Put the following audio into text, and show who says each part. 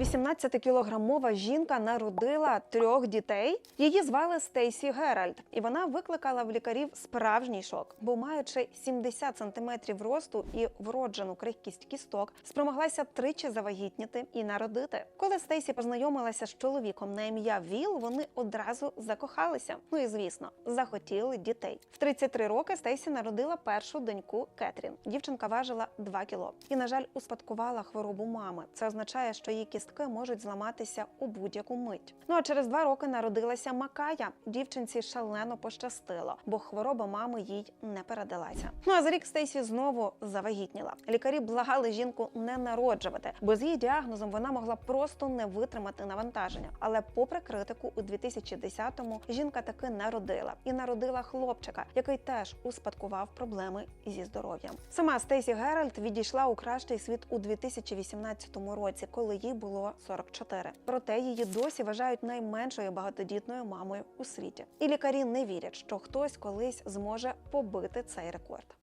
Speaker 1: 18-кілограмова жінка народила трьох дітей. Її звали Стейсі Геральд, і вона викликала в лікарів справжній шок, бо маючи 70 сантиметрів росту і вроджену крихкість кісток, спромоглася тричі завагітніти і народити. Коли Стейсі познайомилася з чоловіком на ім'я Віл, вони одразу закохалися. Ну і звісно, захотіли дітей. В 33 роки Стейсі народила першу доньку Кетрін. Дівчинка важила 2 кіло і, на жаль, успадкувала хворобу мами. Це означає, що її кістки можуть зламатися у будь-яку мить. Ну а через два роки народилася Макая. Дівчинці шалено пощастило, бо хвороба мами їй не передалася. Ну а за рік Стейсі знову завагітніла. Лікарі благали жінку не народжувати, бо з її діагнозом вона могла просто не витримати навантаження. Але, попри критику, у 2010-му жінка таки народила і народила хлопчика, який теж успадкував проблеми зі здоров'ям. Сама Стейсі Геральд відійшла у кращий світ у 2018 році, коли їй було 44. Проте її досі вважають найменшою багатодітною мамою у світі. І лікарі не вірять, що хтось колись зможе побити цей рекорд.